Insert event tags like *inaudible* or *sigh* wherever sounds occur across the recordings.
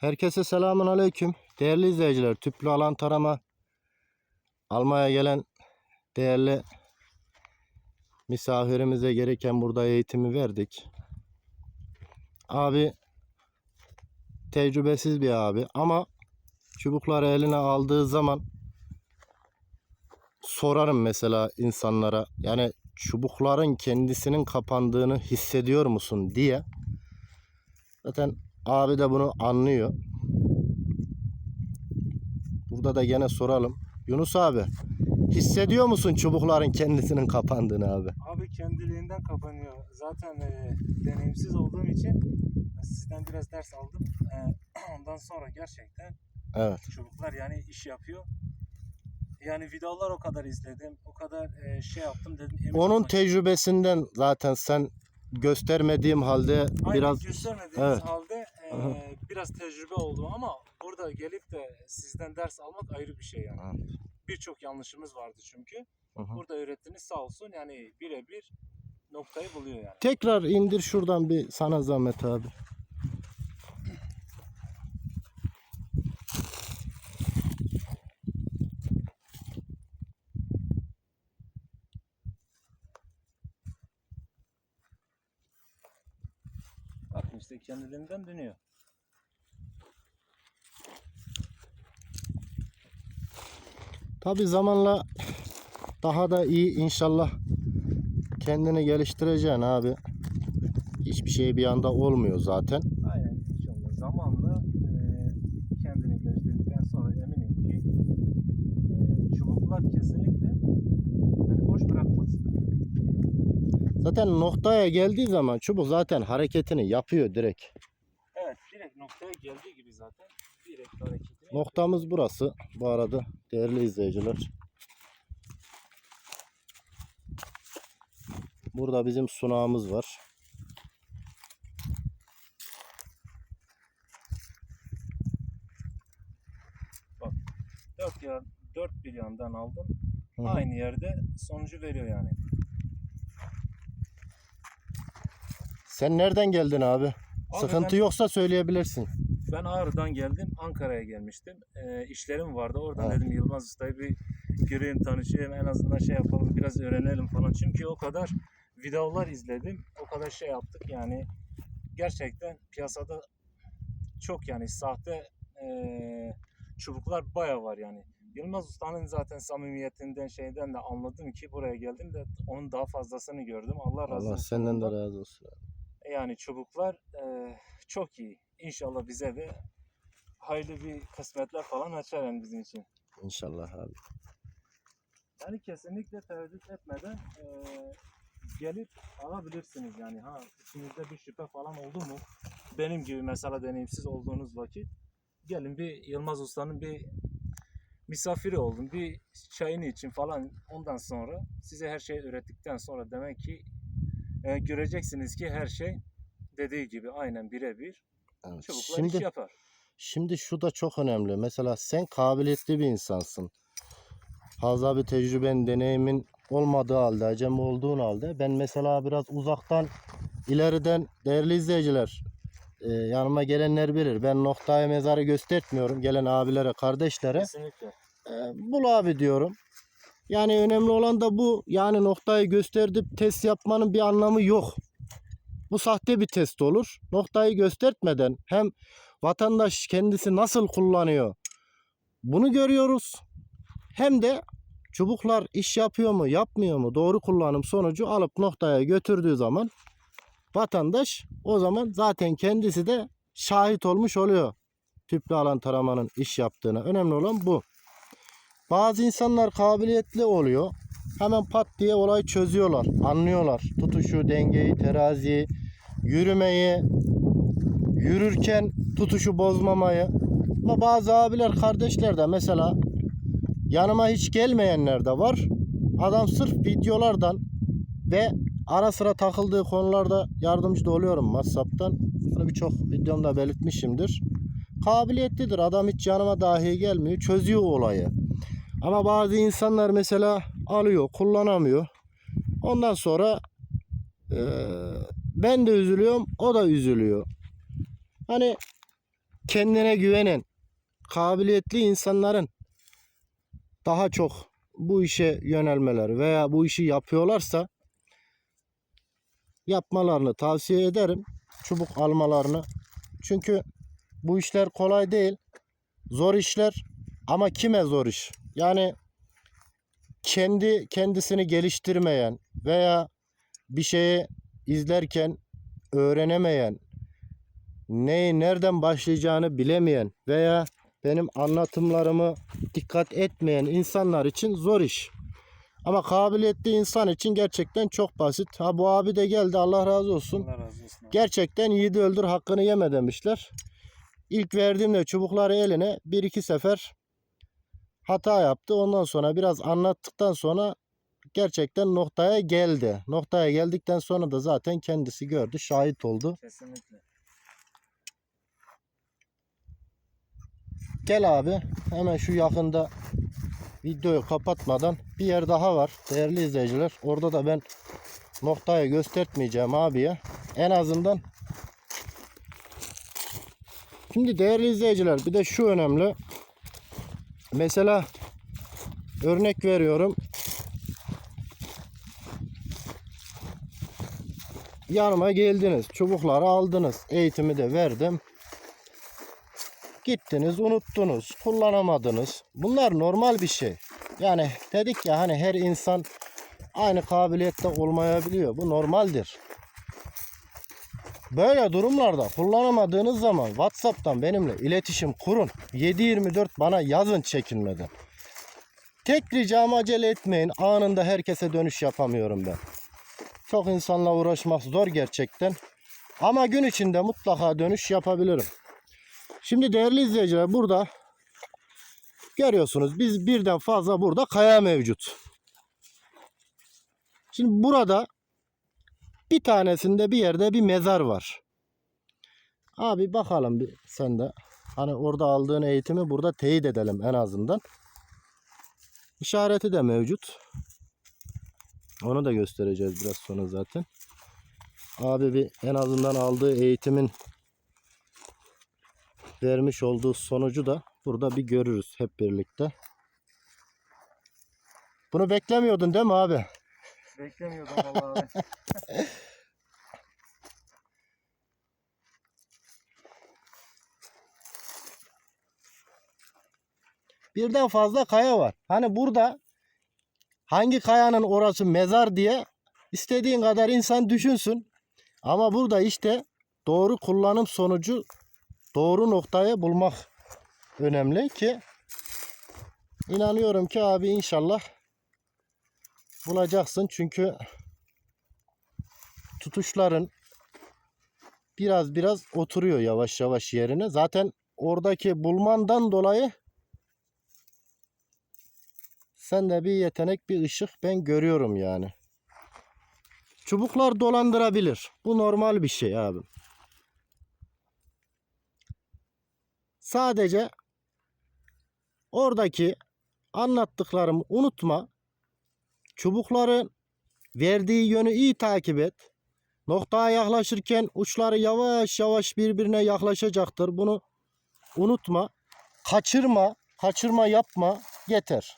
Herkese selamun aleyküm. Değerli izleyiciler, tüplü alan tarama almaya gelen değerli misafirimize gereken burada eğitimi verdik. Abi tecrübesiz bir abi ama çubukları eline aldığı zaman sorarım mesela insanlara yani çubukların kendisinin kapandığını hissediyor musun diye. Zaten abi de bunu anlıyor. Burada da gene soralım. Yunus abi hissediyor musun çubukların kendisinin kapandığını abi? Abi kendiliğinden kapanıyor. Zaten e, deneyimsiz olduğum için sizden biraz ders aldım. E, *clears throat* ondan sonra gerçekten Evet. çubuklar yani iş yapıyor. Yani videolar o kadar izledim. O kadar e, şey yaptım dedim. emin Onun olmak- tecrübesinden zaten sen göstermediğim halde Aynen, biraz göstermediğiniz Evet. halde e, Aha. biraz tecrübe oldum ama burada gelip de sizden ders almak ayrı bir şey yani. Evet. Birçok yanlışımız vardı çünkü. Hı. Burada öğrettiniz sağ olsun yani birebir noktayı buluyor yani. tekrar indir şuradan bir sana zahmet abi. İşte kendiliğinden dönüyor. Tabi zamanla daha da iyi inşallah kendini geliştireceksin abi. Hiçbir şey bir anda olmuyor zaten. Aynen inşallah zamanla eee, kendini geliştirdikten sonra eminim ki eee, çubuklar kesinlikle hani boş bırakmaz. Zaten noktaya geldiği zaman çubuk zaten hareketini yapıyor direkt. Evet direkt noktaya geldiği gibi zaten direkt hareketini Noktamız burası bu arada değerli izleyiciler. Burada bizim sunağımız var. dört, yan, dört bir yandan aldım. Hı hı. Aynı yerde sonucu veriyor yani. Sen nereden geldin abi? Abi Sıkıntı ben- yoksa söyleyebilirsin. Ben Ağrı'dan geldim. Ankara'ya gelmiştim. Ee, işlerim vardı. Oradan Evet. dedim Yılmaz Usta'yı bir göreyim, tanışayım. En azından şey yapalım, biraz öğrenelim falan. Çünkü o kadar videolar izledim. O kadar şey yaptık yani. Gerçekten piyasada çok yani sahte eee, çubuklar baya var yani. Yılmaz Usta'nın zaten samimiyetinden şeyden de anladım ki buraya geldim de onun daha fazlasını gördüm. Allah razı Allah olsun. senden de razı olsun. Yani çubuklar eee, çok iyi. İnşallah bize de hayırlı bir kısmetler falan açar yani bizim için. İnşallah abi. Yani kesinlikle tereddüt etmeden eee, gelip alabilirsiniz yani. Ha içinizde bir şüphe falan oldu mu? Benim gibi mesela deneyimsiz olduğunuz vakit gelin bir Yılmaz Usta'nın bir misafiri oldum. Bir çayını için falan ondan sonra size her şeyi öğrettikten sonra demek ki e, göreceksiniz ki her şey dediği gibi aynen birebir Evet. çubuklar Şimdi iş yapar. Şimdi şu da çok önemli. Mesela sen kabiliyetli bir insansın. Fazla bir tecrüben, deneyimin olmadığı halde, acemi olduğun halde ben mesela biraz uzaktan, ileriden değerli izleyiciler e, yanıma gelenler bilir. Ben noktaya mezarı göstertmiyorum. Gelen abilere, kardeşlere Kesinlikle. e, bul abi diyorum. Yani önemli olan da bu. Yani noktayı gösterip test yapmanın bir anlamı yok. Bu sahte bir test olur. Noktayı göstertmeden hem vatandaş kendisi nasıl kullanıyor bunu görüyoruz. Hem de çubuklar iş yapıyor mu yapmıyor mu doğru kullanım sonucu alıp noktaya götürdüğü zaman vatandaş o zaman zaten kendisi de şahit olmuş oluyor. Tüplü alan taramanın iş yaptığına. Önemli olan bu. Bazı insanlar kabiliyetli oluyor. Hemen pat diye olayı çözüyorlar. Anlıyorlar. Tutuşu, dengeyi, teraziyi, yürümeyi, yürürken tutuşu bozmamayı. Ama bazı abiler, kardeşler de mesela yanıma hiç gelmeyenler de var. Adam sırf videolardan ve ara sıra takıldığı konularda yardımcı da oluyorum WhatsApp'tan. Bunu birçok videomda belirtmişimdir. Kabiliyetlidir. Adam hiç yanıma dahi gelmiyor. Çözüyor olayı. Ama bazı insanlar mesela alıyor, kullanamıyor. Ondan sonra eee, ben de üzülüyorum, o da üzülüyor. Hani kendine güvenen, kabiliyetli insanların daha çok bu işe yönelmeleri veya bu işi yapıyorlarsa yapmalarını tavsiye ederim. Çubuk almalarını. Çünkü bu işler kolay değil. Zor işler ama kime zor iş? Yani kendi kendisini geliştirmeyen veya bir şeye izlerken öğrenemeyen, neyi nereden başlayacağını bilemeyen veya benim anlatımlarımı dikkat etmeyen insanlar için zor iş. Ama kabiliyetli insan için gerçekten çok basit. Ha bu abi de geldi Allah razı olsun. Allah razı olsun. Gerçekten yiğidi öldür hakkını yeme demişler. İlk verdiğimde çubukları eline bir iki sefer hata yaptı. Ondan sonra biraz anlattıktan sonra gerçekten noktaya geldi. Noktaya geldikten sonra da zaten kendisi gördü, şahit oldu. Kesinlikle. Gel abi hemen şu yakında videoyu kapatmadan bir yer daha var değerli izleyiciler. Orada da ben noktayı göstermeyeceğim abiye. En azından Şimdi değerli izleyiciler bir de şu önemli. Mesela örnek veriyorum. Yanıma geldiniz. Çubukları aldınız. Eğitimi de verdim. Gittiniz, unuttunuz, kullanamadınız. Bunlar normal bir şey. Yani dedik ya hani her insan aynı kabiliyette olmayabiliyor. Bu normaldir. Böyle durumlarda kullanamadığınız zaman WhatsApp'tan benimle iletişim kurun. 7/24 bana yazın çekinmeden. Tek ricam acele etmeyin. Anında herkese dönüş yapamıyorum ben. Çok insanla uğraşmak zor gerçekten. Ama gün içinde mutlaka dönüş yapabilirim. Şimdi değerli izleyiciler burada görüyorsunuz biz birden fazla burada kaya mevcut. Şimdi burada bir tanesinde bir yerde bir mezar var. Abi bakalım bir sen de. Hani orada aldığın eğitimi burada teyit edelim en azından. İşareti de mevcut. Onu da göstereceğiz biraz sonra zaten. Abi bir en azından aldığı eğitimin vermiş olduğu sonucu da burada bir görürüz hep birlikte. Bunu beklemiyordun değil mi abi? Beklemiyordum vallahi. *laughs* Birden fazla kaya var. Hani burada hangi kayanın orası mezar diye istediğin kadar insan düşünsün. Ama burada işte doğru kullanım sonucu doğru noktayı bulmak önemli ki inanıyorum ki abi inşallah bulacaksın çünkü tutuşların biraz biraz oturuyor yavaş yavaş yerine. Zaten oradaki bulmandan dolayı sen de bir yetenek, bir ışık ben görüyorum yani. Çubuklar dolandırabilir. Bu normal bir şey abi. Sadece oradaki anlattıklarımı unutma. Çubukların verdiği yönü iyi takip et. Noktaya yaklaşırken uçları yavaş yavaş birbirine yaklaşacaktır. Bunu unutma. Kaçırma, kaçırma yapma. Yeter.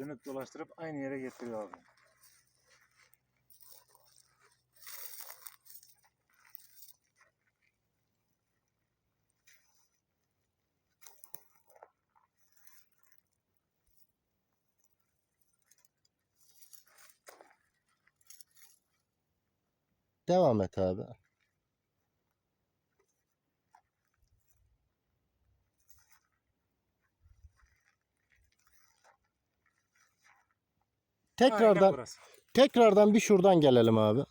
Dönüp dolaştırıp aynı yere getiriyor abi. Devam et abi. Tekrardan burası. tekrardan bir şuradan gelelim abi.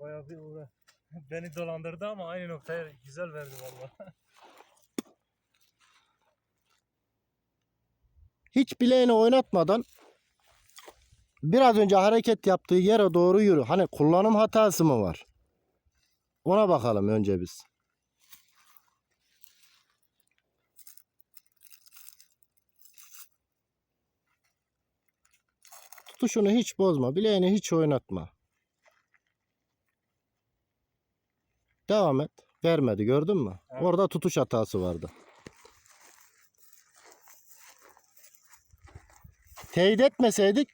Bayağı bir uğra. *laughs* Beni dolandırdı ama aynı noktaya güzel verdi vallahi. *laughs* Hiç bileğini oynatmadan biraz önce hareket yaptığı yere doğru yürü. Hani kullanım hatası mı var? Ona bakalım önce biz. Tutuşunu hiç bozma. Bileğini hiç oynatma. Devam et. Vermedi gördün mü? Evet. Orada tutuş hatası vardı. Teyit etmeseydik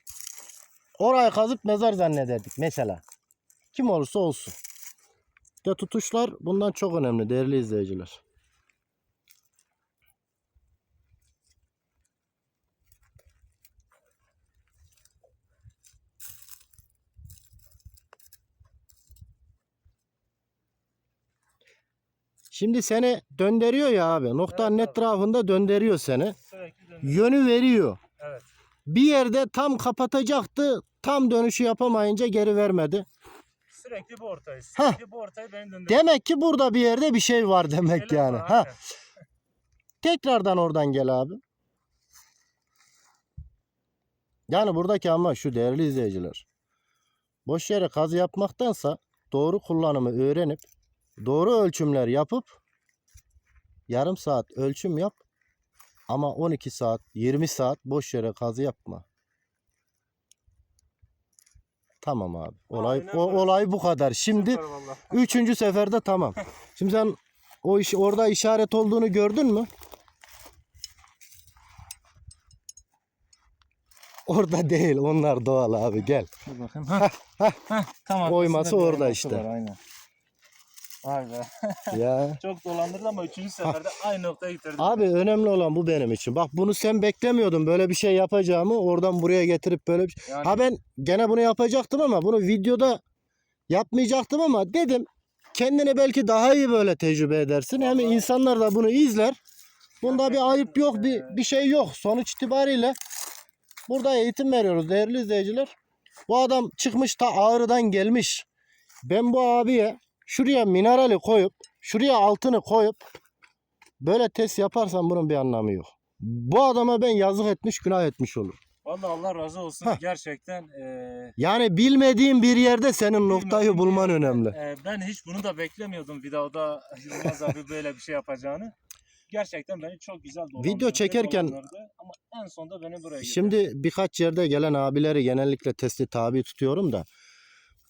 orayı kazıp mezar zannederdik mesela. Kim olursa olsun. De tutuşlar bundan çok önemli değerli izleyiciler. Şimdi seni döndürüyor ya abi. Noktanın Evet etrafında döndürüyor seni. Yönü veriyor. Evet. Bir yerde tam kapatacaktı. Tam dönüşü yapamayınca geri vermedi. Sürekli bu ortayı. Heh. Sürekli bu ortayı benim döndürüyor. Demek ki burada bir yerde bir şey var demek Şeyler yani. var, Ha, tekrardan oradan gel abi. Yani buradaki ama şu değerli izleyiciler. Boş yere kazı yapmaktansa doğru kullanımı öğrenip doğru ölçümler yapıp yarım saat ölçüm yap ama 12 saat 20 saat boş yere kazı yapma. Tamam abi. Olay Aynen o öyle. olay bu kadar. Şimdi Süper vallahi. Üçüncü seferde tamam. Şimdi sen o iş orada işaret olduğunu gördün mü? Orada değil. Onlar doğal abi. Gel. Dur bakayım. Heh, heh, tamam. Oyması Aslında bir orada oyması işte. var, aynen. Vay be. *laughs* Ya. Çok dolandırdı ama üçüncü seferde aynı noktaya getirdi. Abi önemli olan bu benim için. Bak bunu sen beklemiyordun böyle bir şey yapacağımı. Oradan buraya getirip böyle bir şey. Yani Ha ben gene bunu yapacaktım ama bunu videoda yapmayacaktım ama dedim kendini belki daha iyi böyle tecrübe edersin. Hem Vallahi- insanlar da bunu izler. Bunda bir ayıp yok, bir, bir şey yok. Sonuç itibariyle burada eğitim veriyoruz değerli izleyiciler. Bu adam çıkmış ta Ağrı'dan gelmiş. Ben bu abiye şuraya minerali koyup, şuraya altını koyup böyle test yaparsam bunun bir anlamı yok. Bu adama ben yazık etmiş, günah etmiş olur. Vallahi Allah razı olsun. Heh. Gerçekten eee Yani bilmediğin bir yerde senin noktayı bulman yerde, önemli. eee, ben hiç bunu da beklemiyordum videoda *laughs* Yılmaz abi böyle bir şey yapacağını. Gerçekten beni çok güzel dolandırdı. Video çekerken- dolandırdı Ama en sonunda beni buraya getirdi. Şimdi birkaç yerde gelen abileri genellikle testi tabi tutuyorum da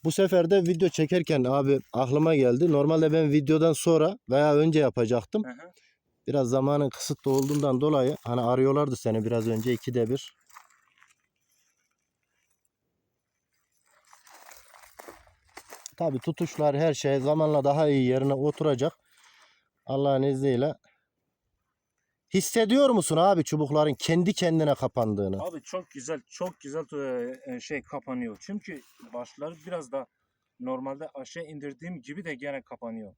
bu sefer de video çekerken abi aklıma geldi. Normalde ben videodan sonra veya önce yapacaktım. Hı hı. Biraz zamanın kısıtlı olduğundan dolayı hani arıyorlardı seni biraz önce ikide bir. Tabi tutuşlar her şey zamanla daha iyi yerine oturacak. Allah'ın izniyle. Hissediyor musun abi çubukların kendi kendine kapandığını? Abi çok güzel, çok güzel eee, şey kapanıyor. Çünkü başları biraz da normalde aşağı indirdiğim gibi de gene kapanıyor.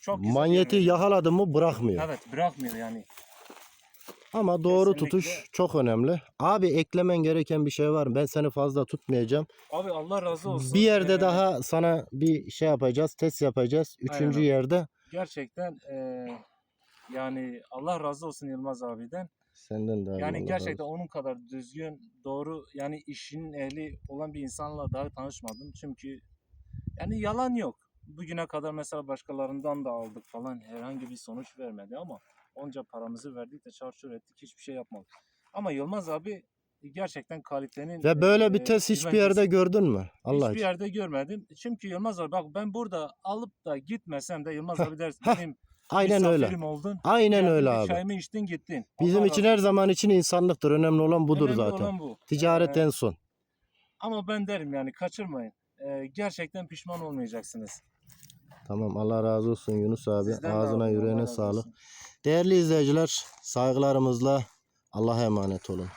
Çok güzel Manyeti yani. yakaladın mı bırakmıyor. Evet bırakmıyor yani. Ama doğru Kesinlikle. tutuş çok önemli. Abi eklemen gereken bir şey var mı? Ben seni fazla tutmayacağım. Abi Allah razı olsun. Bir yerde Eee, daha sana bir şey yapacağız, test yapacağız. Üçüncü Aynen. yerde Gerçekten eee, yani Allah razı olsun Yılmaz abiden. senden de abi, Yani gerçekten onun kadar düzgün, doğru yani işinin ehli olan bir insanla daha tanışmadım. Çünkü yani yalan yok. Bugüne kadar mesela başkalarından da aldık falan herhangi bir sonuç vermedi ama onca paramızı verdik de çarçur ettik hiçbir şey yapmadık. Ama Yılmaz abi gerçekten kalitenin Ve böyle bir eee, test hiçbir yerde gördün mü? Allah Hiçbir için. yerde görmedim. Çünkü Yılmaz abi bak ben burada alıp da gitmesem de Yılmaz abi *laughs* heh, benim Aynen öyle. misafirim oldun. Aynen Geldin, öyle abi. Çayımı içtin gittin. Bizim Allah için razı her zaman için insanlıktır. Önemli olan budur Önemli zaten. olan bu. Ticaret Ee, en son. Ama ben derim yani kaçırmayın. Ee, gerçekten pişman olmayacaksınız. Tamam Allah razı olsun Yunus abi. Sizden de Ağzına Allah yüreğine razı sağlık. olsun. Değerli izleyiciler saygılarımızla Allah'a emanet olun.